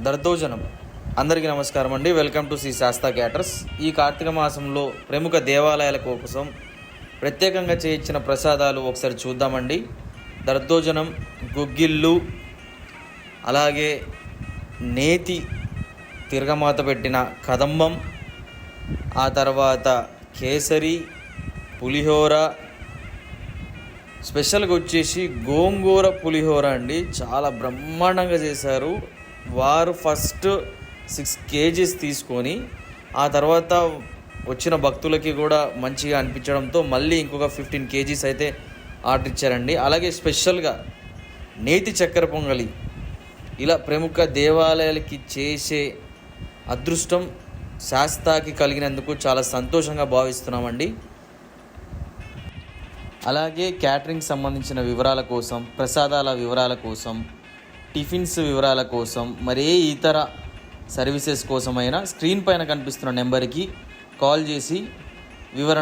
దర్దోజనం. అందరికీ నమస్కారం అండి. Welcome to Shri Shasta caterers. ఈ కార్తీక మాసంలో ప్రముఖ దేవాలయాల కోసం ప్రత్యేకంగా చేయించిన ప్రసాదాలు ఒకసారి చూద్దామండి. దర్దోజనం గుగ్గిళ్ళు అలాగే నేతి తిరగమాత పెట్టిన కదంబం ఆ తర్వాత కేసరి పులిహోర. స్పెషల్గా వచ్చేసి గోంగూర పులిహోర అండి. చాలా బ్రహ్మాండంగా చేశారు. వారు ఫస్ట్ సిక్స్ కేజీస్ తీసుకొని ఆ తర్వాత వచ్చిన భక్తులకి కూడా మంచిగా అనిపించడంతో మళ్ళీ ఇంకొక ఫిఫ్టీన్ కేజీస్ అయితే ఆర్డర్ ఇచ్చారండి. అలాగే స్పెషల్గా నేతి చక్కెర పొంగలి. ఇలా ప్రముఖ దేవాలయాలకి చేసే అదృష్టం శాస్తాకి కలిగినందుకు చాలా సంతోషంగా భావిస్తున్నామండి. అలాగే క్యాటరింగ్ సంబంధించిన వివరాల కోసం ప్రసాదాల వివరాల కోసం టిఫిన్స్ వివరాల కోసం మరే ఇతర సర్వీసెస్ కోసమైనా స్క్రీన్ పైన కనిపిస్తున్న నెంబర్కి కాల్ చేసి వివరణ